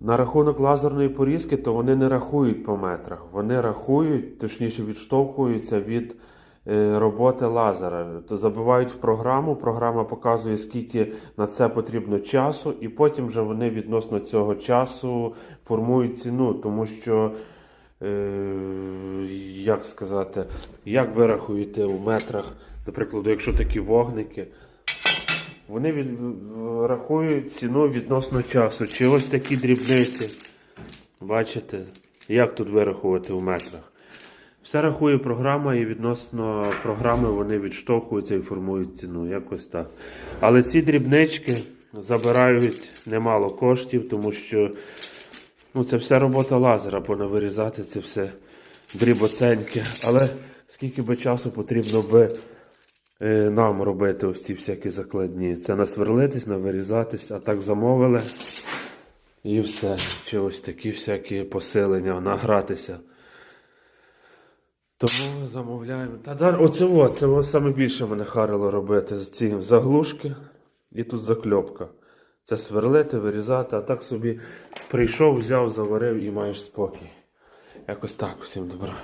На рахунок лазерної порізки, то вони не рахують по метрах. Вони рахують, точніше відштовхуються від е, роботи лазера. То забивають в програму, програма показує, скільки на це потрібно часу, і потім вже вони відносно цього часу формують ціну, тому що. Е, як сказати, як ви рахуєте у метрах, до прикладу, якщо такі вогники, вони від, рахують ціну відносно часу. Чи ось такі дрібниці. Бачите, як тут вирахувати у метрах? Все рахує програма, і відносно програми вони відштовхуються і формують ціну. Якось так. Але ці дрібнички забирають немало коштів, тому що ну, це все робота лазера, понавирізати це все дрібоценьке. Але скільки би часу потрібно би нам робити ось ці всякі закладні. Це насверлитись, навирізатись, а так замовили. І все. Чи ось такі всякі посилення, награтися. Тому замовляємо. Та дар, оце о, це о, саме більше мене харило робити ці заглушки і тут закльопка. Це сверлити, вирізати, а так собі прийшов, взяв, заварив і маєш спокій. Якось так, всім добра.